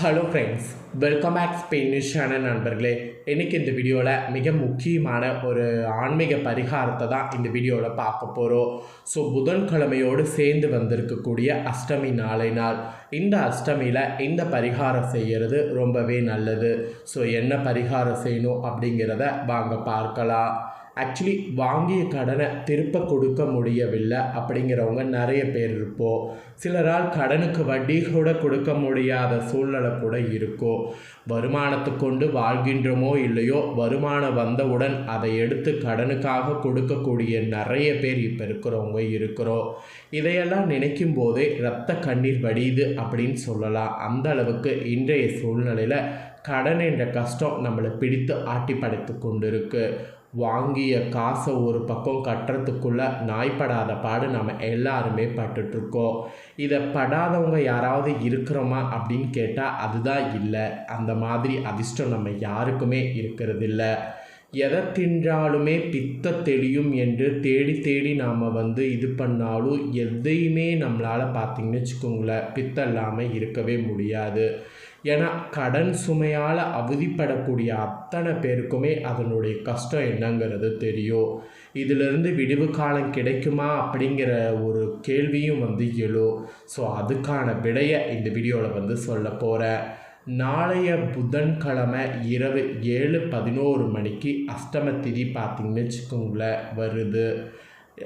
Hello friends welcome back Spanish channel நண்பர்களே. இன்றைக்கி இந்த வீடியோவில் மிக முக்கியமான ஒரு ஆன்மீக பரிகாரத்தை தான் இந்த வீடியோவில் பார்க்க போகிறோம் ஸோ புதன்கிழமையோடு சேர்ந்து வந்திருக்கக்கூடிய அஷ்டமி நாளை நாள். இந்த அஷ்டமியில் இந்த பரிகாரம் செய்கிறது ரொம்பவே நல்லது. ஸோ என்ன பரிகாரம் செய்யணும் அப்படிங்கிறத வாங்க பார்க்கலாம். ஆக்சுவலி வாங்கிய கடனை திருப்ப கொடுக்க முடியவில்லை அப்படிங்கிறவங்க நிறைய பேர் இருப்போம். சிலரால் கடனுக்கு வட்டி கூட கொடுக்க முடியாத சூழ்நிலை கூட இருக்கும். வருமானத்தை கொண்டு வாழ்கின்றோமோ இல்லையோ வருமானம் வந்தவுடன் அதை எடுத்து கடனுக்காக கொடுக்கக்கூடிய நிறைய பேர் இப்போ இருக்கிறவங்க இருக்கிறோம். இதையெல்லாம் நினைக்கும் போதே ரத்த கண்ணீர் வடியுது அப்படின்னு சொல்லலாம். அந்த அளவுக்கு இன்றைய சூழ்நிலையில் கடன் என்ற கஷ்டம் நம்மளை பிடித்து ஆட்டி படைத்து கொண்டிருக்கு. வாங்கிய காசை ஒரு பக்கம் கட்டுறதுக்குள்ளே நாய்ப்படாத பாடு நம்ம எல்லாருமே பட்டுட்ருக்கோம் இதை படாதவங்க யாராவது இருக்கிறோமா அப்படின்னு கேட்டால் அதுதான் இல்லை. அந்த மாதிரி அதிர்ஷ்டம் நம்ம யாருக்குமே இருக்கிறதில்ல. எதை தின்றாலுமே பித்த தெளியும் என்று தேடி தேடி நாம் வந்து இது பண்ணாலும் எதையுமே நம்மளால் பார்த்திங்கன்னு வச்சுக்கோங்களேன் பித்தம் இல்லாமல் இருக்கவே முடியாது. ஏன்னா கடன் சுமையால் அவதிப்படக்கூடிய அத்தனை பேருக்குமே அதனுடைய கஷ்டம் என்னங்கிறது தெரியும். இதிலிருந்து விடிவு காலம் கிடைக்குமா அப்படிங்கிற ஒரு கேள்வியும் வந்து எழும். ஸோ அதுக்கான விடையை இந்த வீடியோவில் வந்து சொல்ல போகிறேன் நாளைய புதன்கிழமை இரவு ஏழு பதினோரு மணிக்கு அஷ்டம திதி பார்த்திங்கன்னு வச்சுக்கோங்களேன் வருது.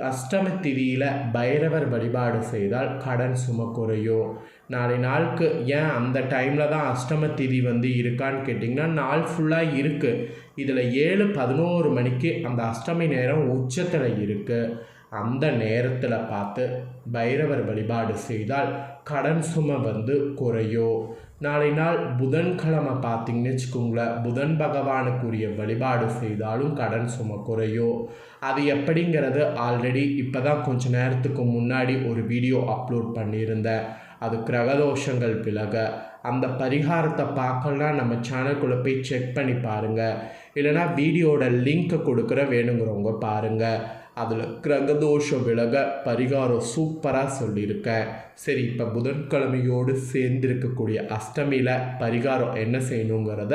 அஷ்டம திதியில் பைரவர் வழிபாடு செய்தால் கடன் சும குறையும் நாளை நாளுக்கு ஏன் அந்த டைமில் தான் அஷ்டம திதி வந்து இருக்கான்னு கேட்டிங்கன்னா நாள் ஃபுல்லாக இருக்குது இதில் ஏழு பதினோரு மணிக்கு அந்த அஷ்டமி நேரம் உச்சத்தில் இருக்குது அந்த நேரத்தில் பார்த்து பைரவர் வழிபாடு செய்தால் கடன் சுமை வந்து குறையும் நாளை நாள் புதன்கிழமை பார்த்தீங்கன்னு வச்சுக்கோங்களேன். புதன் பகவானுக்குரிய வழிபாடு செய்தாலும் கடன் சும குறையும் அது எப்படிங்கிறது ஆல்ரெடி இப்போ தான் கொஞ்ச நேரத்துக்கு முன்னாடி ஒரு வீடியோ அப்லோட் பண்ணியிருந்தேன். அது கிரகதோஷங்கள் விலக அந்த பரிகாரத்தை பார்க்கலாம் நம்ம சேனல்குள்ளே போய் செக் பண்ணி பாருங்கள் இல்லைனா வீடியோட லிங்க்கை கொடுக்குற வேணுங்கிறவங்க பாருங்கள் அதில் கிரகதோஷம் விலக பரிகாரம் சூப்பராக சொல்லியிருக்கேன் சரி இப்போ புதன்கிழமையோடு சேர்ந்திருக்கக்கூடிய அஷ்டமியில் பரிகாரம் என்ன செய்யணுங்கிறத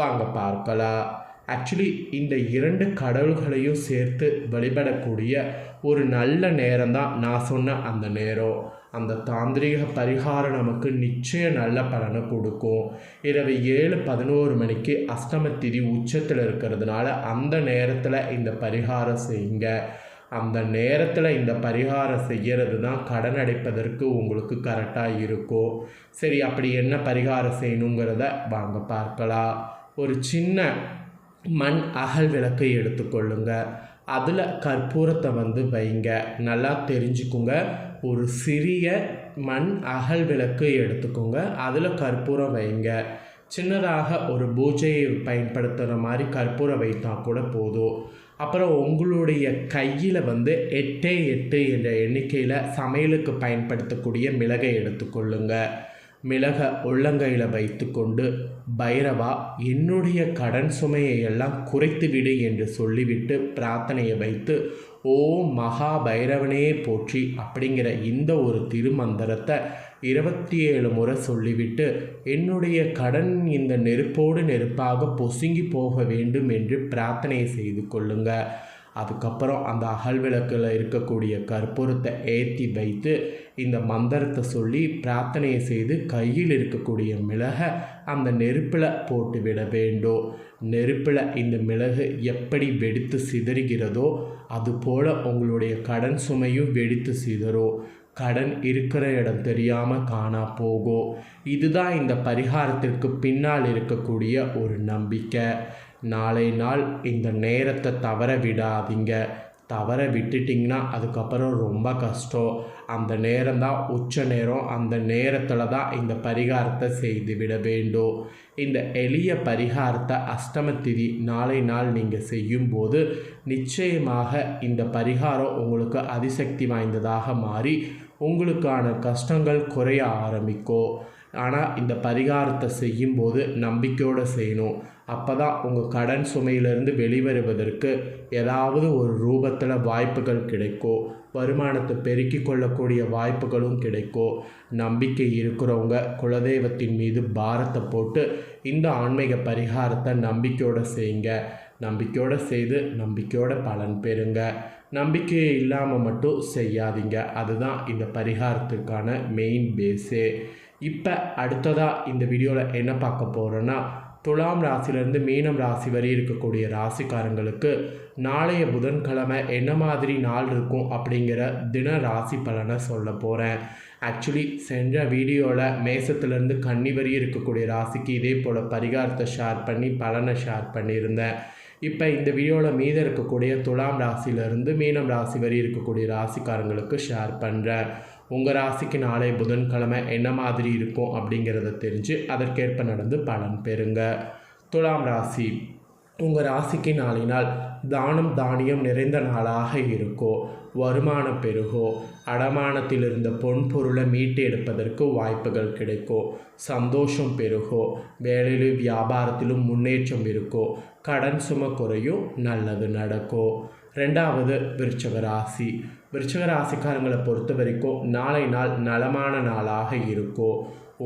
வாங்க பார்க்கலாம். ஆக்சுவலி இந்த இரண்டு கடவுள்களையும் சேர்த்து வழிபடக்கூடிய ஒரு நல்ல நேரம் தான் நான் சொன்ன அந்த நேரம். அந்த தாந்திரிக பரிகாரம் நமக்கு நிச்சயம் நல்ல பலனை கொடுக்கும். இரவு ஏழு பதினோரு மணிக்கு அஷ்டம திதி உச்சத்தில் இருக்கிறதுனால அந்த நேரத்தில் இந்த பரிகாரம் செய்யுங்க. அந்த நேரத்தில் இந்த பரிகாரம் செய்கிறது தான் கடன் அடைப்பதற்கு உங்களுக்கு கரெக்டாக இருக்கும். சரி அப்படி என்ன பரிகாரம் செய்யணுங்கிறத வாங்க பார்க்கலாம். ஒரு சின்ன மண் அகல் விளக்கை எடுத்துக்கொள்ளுங்கள் அதில் கற்பூரத்தை வந்து வைங்க. நல்லா தெரிஞ்சுக்குங்க. ஒரு சிறிய மண் அகல் விளக்கு எடுத்துக்கோங்க. அதில் கற்பூரம் வைங்க. சின்னதாக ஒரு பூஜையை பயன்படுத்துகிற மாதிரி கற்பூரம் வைத்தா கூட போதும். அப்புறம் உங்களுடைய கையில் வந்து எட்டே எட்டு என்ற எண்ணிக்கையில் சமையலுக்கு பயன்படுத்தக்கூடிய மிளகை எடுத்துக்கொள்ளுங்கள் மிளக உள்ளங்கையில் வைத்துக்கொண்டு பைரவா என்னுடைய கடன் சுமையை எல்லாம் குறைத்து விடு என்று சொல்லிவிட்டு பிரார்த்தனையை வைத்து ஓ மகா பைரவனே போற்றி அப்படிங்கிற இந்த ஒரு திருமந்திரத்தை இருபத்தி ஏழு முறை சொல்லிவிட்டு என்னுடைய கடன் இந்த நெருப்போடு நெருப்பாக பொசுங்கி போக வேண்டும் என்று பிரார்த்தனை செய்து கொள்ளுங்கள் அதுக்கப்புறம் அந்த அகல் விளக்கில் இருக்கக்கூடிய கற்பூரத்தை ஏற்றி வைத்து இந்த மந்திரத்தை சொல்லி பிரார்த்தனையை செய்து கையில் இருக்கக்கூடிய மிளகை அந்த நெருப்பில் போட்டு விட வேண்டும் நெருப்பில் இந்த மிளகு எப்படி வெடித்து சிதறுகிறதோ அதுபோல் உங்களுடைய கடன் சுமையும் வெடித்து சிதறும் கடன் இருக்கிற இடம் தெரியாமல் காணா போகும் இதுதான் இந்த பரிகாரத்திற்கு பின்னால் இருக்கக்கூடிய ஒரு நம்பிக்கை. நாளை நாள் இந்த நேரத்தை தவற விடாதீங்க. தவற விட்டுட்டிங்கன்னா அதுக்கப்புறம் ரொம்ப கஷ்டம். அந்த நேரம் தான் உச்ச நேரம். அந்த நேரத்தில் தான் இந்த பரிகாரத்தை செய்து விட வேண்டும். இந்த எளிய பரிகாரத்தை அஷ்டமத்திதி நாளை நாள் நீங்கள் செய்யும்போது நிச்சயமாக இந்த பரிகாரம் உங்களுக்கு அதிசக்தி வாய்ந்ததாக மாறி உங்களுக்கான கஷ்டங்கள் குறைய ஆரம்பிக்கும். ஆனால் இந்த பரிகாரத்தை செய்யும்போது நம்பிக்கையோடு செய்யணும். அப்போ தான் உங்கள் கடன் சுமையிலிருந்து வெளிவருவதற்கு ஏதாவது ஒரு ரூபத்தில் வாய்ப்புகள் கிடைக்கும் வருமானத்தை பெருக்கி கொள்ளக்கூடிய வாய்ப்புகளும் கிடைக்கும் நம்பிக்கை இருக்கிறவங்க குலதெய்வத்தின் மீது பாரத்தை போட்டு இந்த ஆன்மீக பரிகாரத்தை நம்பிக்கையோடு செய்யுங்க. நம்பிக்கையோடு செய்து நம்பிக்கையோட பலன் பெறுங்க. நம்பிக்கை இல்லாமல் மட்டும் செய்யாதீங்க. அதுதான் இந்த பரிகாரத்துக்கான மெயின் பேஸே இப்போ அடுத்ததாக இந்த வீடியோவில் என்ன பார்க்க போகிறோன்னா துலாம் ராசியிலேருந்து மீனம் ராசி வரை இருக்கக்கூடிய ராசிக்காரங்களுக்கு நாளைய புதன்கிழமை என்ன மாதிரி நாள் இருக்கும் அப்படிங்கிற தின ராசி பலனை சொல்ல போகிறேன் ஆக்சுவலி சென்ற வீடியோவில் மேசத்துலேருந்து கன்னி வரி இருக்கக்கூடிய ராசிக்கு இதே போல் பரிகாரத்தை ஷேர் பண்ணி பலனை ஷேர் பண்ணியிருந்தேன். இப்போ இந்த வீடியோவில் மீதம் இருக்கக்கூடிய துலாம் ராசியிலிருந்து மீனம் ராசி வரி இருக்கக்கூடிய ராசிக்காரங்களுக்கு ஷேர் பண்ணுறேன் உங்கள் ராசிக்கு நாளை புதன்கிழமை என்ன மாதிரி இருக்கும் அப்படிங்கிறத தெரிஞ்சு அதற்கேற்ப நடந்து பலன் பெறுங்க. துலாம் ராசி. உங்கள் ராசிக்கு நாளை நாள் தானம் தானியம் நிறைந்த நாளாக இருக்கோ வருமானம் பெருகோ அடமானத்தில் இருந்த பொன் பொருளை மீட்டு எடுப்பதற்கு வாய்ப்புகள் கிடைக்கும் சந்தோஷம் பெருகோ வேலையிலும் வியாபாரத்திலும் முன்னேற்றம் இருக்கோ கடன் சும குறையும் நல்லது நடக்கும் ரெண்டாவது விருச்சக ராசி. விருச்சக ராசிக்காரங்களை பொறுத்த வரைக்கும் நாளை நாள் நலமான நாளாக இருக்கும்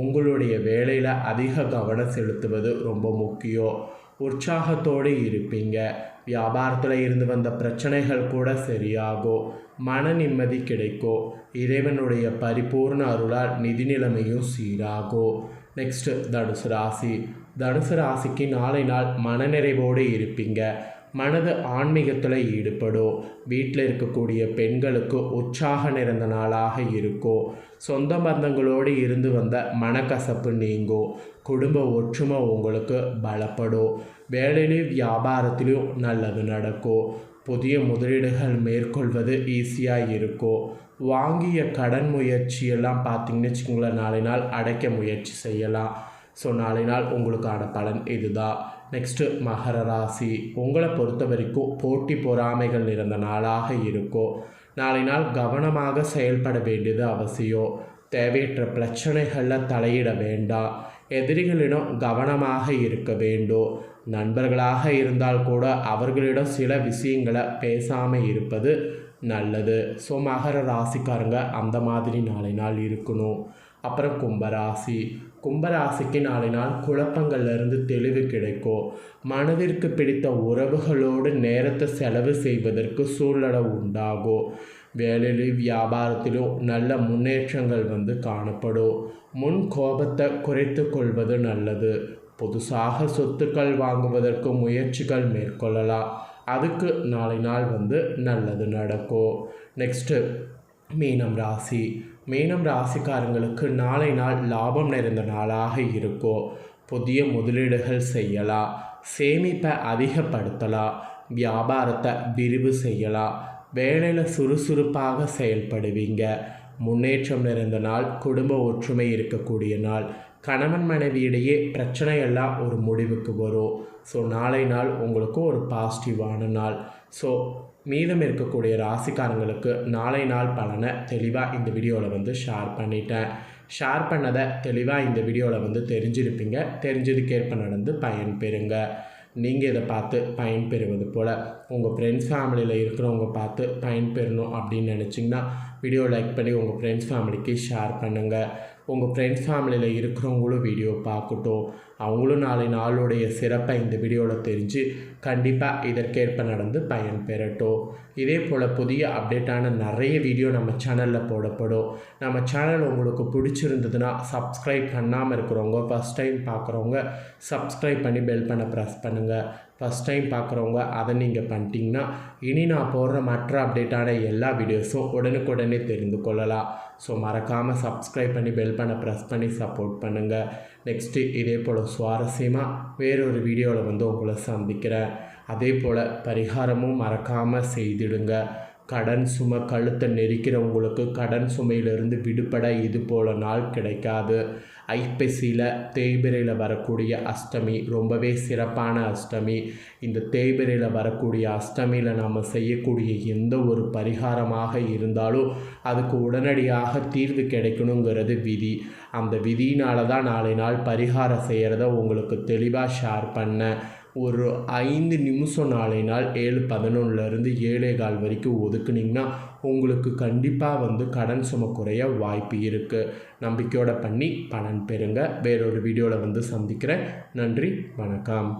உங்களுடைய வேலையில் அதிக கவனம் செலுத்துவது ரொம்ப முக்கியம். உற்சாகத்தோடு இருப்பீங்க. வியாபாரத்தில் இருந்து வந்த பிரச்சனைகள் கூட சரியாகும் மன நிம்மதி கிடைக்கும் இறைவனுடைய பரிபூர்ண அருளால் நிதி நிலைமையும் சீராகும் நெக்ஸ்ட்டு தனுசு ராசி. தனுசு ராசிக்கு நாளை நாள் மனநிறைவோடு இருப்பீங்க. மனது ஆன்மீகத்தில் ஈடுபடும். வீட்டில் இருக்கக்கூடிய பெண்களுக்கு உற்சாக நிறைந்த நாளாக இருக்கும். சொந்த பந்தங்களோடு இருந்து வந்த மனக்கசப்பு நீங்கும். குடும்ப ஒற்றுமை உங்களுக்கு பலப்படும். வேலையிலையும் வியாபாரத்திலையும் நல்லது நடக்கும். புதிய முதலீடுகள் மேற்கொள்வது ஈஸியாக இருக்கும். வாங்கிய கடன் முயற்சியெல்லாம் பார்த்திங்கன்னு வச்சுக்கோங்களேன் நாளை நாள் அடைக்க முயற்சி செய்யலாம். ஸோ நாளை நாள் உங்களுக்கான பலன் இதுதான். நெக்ஸ்ட்டு மகர ராசி. உங்களை பொறுத்த வரைக்கும் போட்டி பொறாமைகள் நிறைந்த நாளாக இருக்கும் நாளை நாள் கவனமாக செயல்பட வேண்டியது அவசியம். தேவையற்ற பிரச்சனைகளில் தலையிட வேண்டாம். எதிரிகளிடம் கவனமாக இருக்க வேண்டும். நண்பர்களாக இருந்தால் கூட அவர்களிடம் சில விஷயங்களை பேசாமல் இருப்பது நல்லது. ஸோ மகர ராசிக்காரங்க அந்த மாதிரி நாளை நாள் இருக்கணும். அப்புறம் கும்பராசி. கும்பராசிக்கு நாளை நாள் குழப்பங்கள்லேருந்து தெளிவு கிடைக்கும் மனதிற்கு பிடித்த உறவுகளோடு நேரத்தை செலவு செய்வதற்கு சூழ்நிலை உண்டாகும் வேலையிலும் வியாபாரத்திலும் நல்ல முன்னேற்றங்கள் வந்து காணப்படும் முன் கோபத்தை குறைத்து கொள்வது நல்லது. புதுசாக சொத்துக்கள் வாங்குவதற்கு முயற்சிகள் மேற்கொள்ளலாம். அதுக்கு நாளை நாள் வந்து நல்லது நடக்கும் நெக்ஸ்ட்டு மீனம் ராசி. மீனம் ராசிக்காரங்களுக்கு நாளை நாள் லாபம் நிறைந்த நாளாக இருக்கும் புதிய முதலீடுகள் செய்யலாம் சேமிப்பை அதிகப்படுத்தலாம் வியாபாரத்தை விரிவு செய்யலாம் வேலையில் சுறுசுறுப்பாக செயல்படுவீங்க. முன்னேற்றம் நிறைந்த நாள் குடும்ப ஒற்றுமை இருக்கக்கூடிய நாள். கணவன் மனைவியிடையே பிரச்சனையெல்லாம் ஒரு முடிவுக்கு வரும். ஸோ நாளை நாள் உங்களுக்கு ஒரு பாசிட்டிவான நாள். ஸோ மீதம் இருக்கக்கூடிய ராசிக்காரங்களுக்கு நாளை நாள் பலனை தெளிவாக இந்த வீடியோவில் வந்து ஷேர் பண்ணிட்டேன். ஷேர் பண்ணதை தெளிவாக இந்த வீடியோவில் வந்து தெரிஞ்சிருப்பீங்க. தெரிஞ்சதுக்கேற்ப நடந்து பயன் பெறுங்க. நீங்கள் இதை பார்த்து பயன்பெறுவது போல் உங்கள் ஃப்ரெண்ட்ஸ் ஃபேமிலியில் இருக்கிறவங்க பார்த்து பயன்பெறணும் அப்படின்னு நினச்சிங்கன்னா வீடியோ லைக் பண்ணி உங்கள் ஃப்ரெண்ட்ஸ் ஃபேமிலிக்கு ஷேர் பண்ணுங்கள் உங்கள் ஃப்ரெண்ட்ஸ் ஃபேமிலியில் இருக்கிறவங்களும் வீடியோ பார்க்கட்டும். அவங்களும் நாளை நாளுடைய சிறப்பை இந்த வீடியோவில் தெரிஞ்சு கண்டிப்பாக இதற்கேற்ப நடந்து பயன் பெறட்டும் இதே போல் புதிய அப்டேட்டான நிறைய வீடியோ நம்ம சேனலில் போடப்படும். நம்ம சேனல் உங்களுக்கு பிடிச்சிருந்ததுன்னா சப்ஸ்கிரைப் பண்ணாமல் இருக்கிறவங்க ஃபஸ்ட் டைம் பார்க்குறவங்க சப்ஸ்கிரைப் பண்ணி பெல் பண்ண ப்ரெஸ் பண்ணுங்கள் ஃபஸ்ட் டைம் பார்க்குறவங்க அதை நீங்கள் பண்ணிட்டீங்கன்னா இனி நான் போடுற மற்ற அப்டேட்டான எல்லா வீடியோஸும் உடனுக்குடனே தெரிந்து கொள்ளலாம். ஸோ மறக்காமல் சப்ஸ்கிரைப் பண்ணி பெல் பண்ண ப்ரெஸ் பண்ணி சப்போர்ட் பண்ணுங்கள் நெக்ஸ்ட்டு இதே போல் சுவாரஸ்யமாக வேறொரு வீடியோவில் வந்து உங்களை சந்திக்கிறேன். அதே போல் பரிகாரமும் மறக்காமல் செய்திடுங்க. கடன் சுமை கழுத்தை நெரிக்கிறவங்களுக்கு கடன் சுமையிலிருந்து விடுபட இது போல் நாள் கிடைக்காது. ஐப்பசியில் தேய்பிரையில் வரக்கூடிய அஷ்டமி ரொம்பவே சிறப்பான அஷ்டமி. இந்த தேய்பிரையில் வரக்கூடிய அஷ்டமியில் நாம் செய்யக்கூடிய எந்த ஒரு பரிகாரமாக இருந்தாலும் அதுக்கு உடனடியாக தீர்வு கிடைக்கணுங்கிறது விதி. அந்த விதியினால தான் நாளை நாள் பரிகாரம் செய்கிறத உங்களுக்கு தெளிவாக ஷேர் பண்ணேன். ஒரு ஐந்து நிமிஷம் நாளை நாள் ஏழு பதினொன்றுலேருந்து ஏழே கால் வரைக்கும் ஒதுக்குனிங்கன்னா உங்களுக்கு கண்டிப்பாக வந்து கடன் சும குறைய வாய்ப்பு இருக்குது நம்பிக்கையோடு பண்ணி பலன் பெறுங்க. வேறொரு வீடியோவில் வந்து சந்திக்கிறேன். நன்றி வணக்கம்.